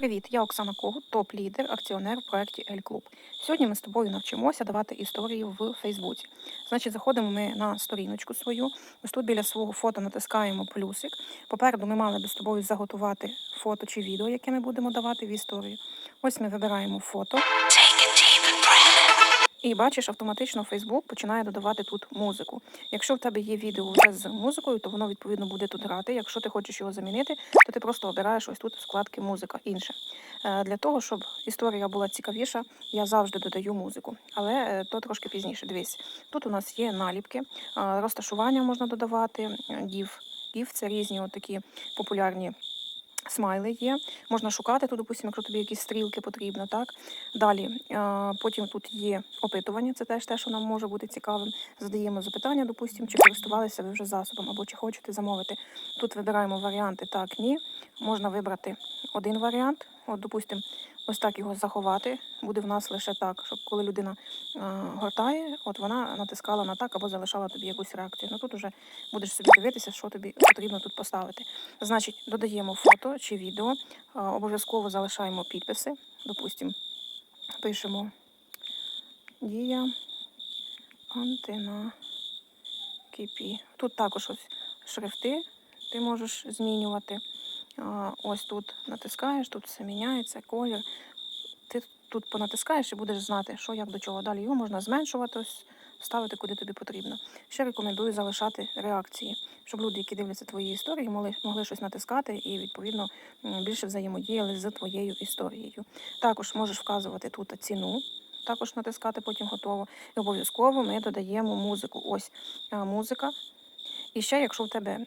Привіт, я Оксана Когут, топ-лідер, акціонер в проєкті Ель Клуб. Сьогодні ми з тобою навчимося давати історії в Фейсбуці. Значить, заходимо ми на сторіночку свою. Ось тут біля свого фото натискаємо плюсик. Попереду ми мали би з тобою заготувати фото чи відео, яке ми будемо давати в історію. Ось ми вибираємо фото. І бачиш, автоматично Facebook починає додавати тут музику. Якщо в тебе є відео вже з музикою, то воно відповідно буде тут грати. Якщо ти хочеш його замінити, то ти просто обираєш ось тут вкладки музика інше. Е, Для того, щоб історія була цікавіша, я завжди додаю музику, але е, то трошки пізніше. Дивись, тут у нас є наліпки, е, розташування можна додавати, гіф. Гіф це різні такі популярні смайли є. Можна шукати тут, допустимо, якщо тобі якісь стрілки потрібно, так? Далі, потім тут є опитування, це теж те, що нам може бути цікавим. Задаємо запитання, допустимо, чи користувалися ви вже засобом, або чи хочете замовити. Тут вибираємо варіанти так, ні. Можна вибрати один варіант. От, допустимо, ось так його заховати. Буде в нас лише так, щоб коли людина гортає, от вона натискала на так або залишала тобі якусь реакцію. Ну тут вже будеш собі дивитися, що тобі потрібно тут поставити. Значить, додаємо фото чи відео, обов'язково залишаємо підписи. Допустимо, пишемо дія антина кипі. Тут також ось шрифти ти можеш змінювати. Ось тут натискаєш, тут все міняється, колір. Ти тут понатискаєш і будеш знати, що як до чого. Далі його можна зменшувати, ось, ставити куди тобі потрібно. Ще рекомендую залишати реакції, щоб люди, які дивляться твої історії, могли, могли щось натискати і, відповідно, більше взаємодіяли з твоєю історією. Також можеш вказувати тут ціну. Також натискати, потім готово. І обов'язково ми додаємо музику. Ось музика. І ще, якщо в тебе е,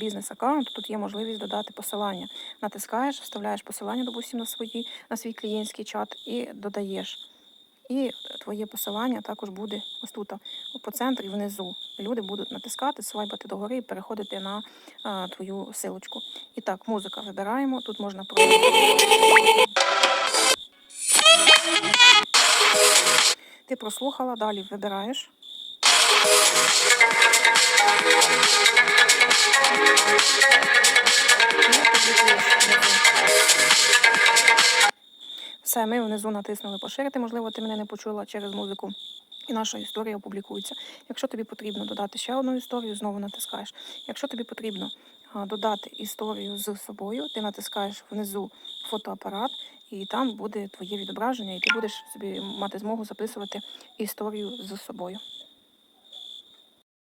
бізнес-аккаунт, тут є можливість додати посилання. Натискаєш, вставляєш посилання, допустимо, на свої, на свій клієнтський чат і додаєш. І твоє посилання також буде ось тут, по центрі внизу. Люди будуть натискати, свайпати догори і переходити на е, твою силочку. І так, музика вибираємо. Тут можна про. Ти прослухала, далі вибираєш. Все, ми внизу натиснули поширити. Можливо, ти мене не почула через музику. І наша історія опублікується. Якщо тобі потрібно додати ще одну історію, знову натискаєш. Якщо тобі потрібно додати історію з собою, ти натискаєш внизу фотоапарат, і там буде твоє відображення, і ти будеш собі мати змогу записувати історію з собою.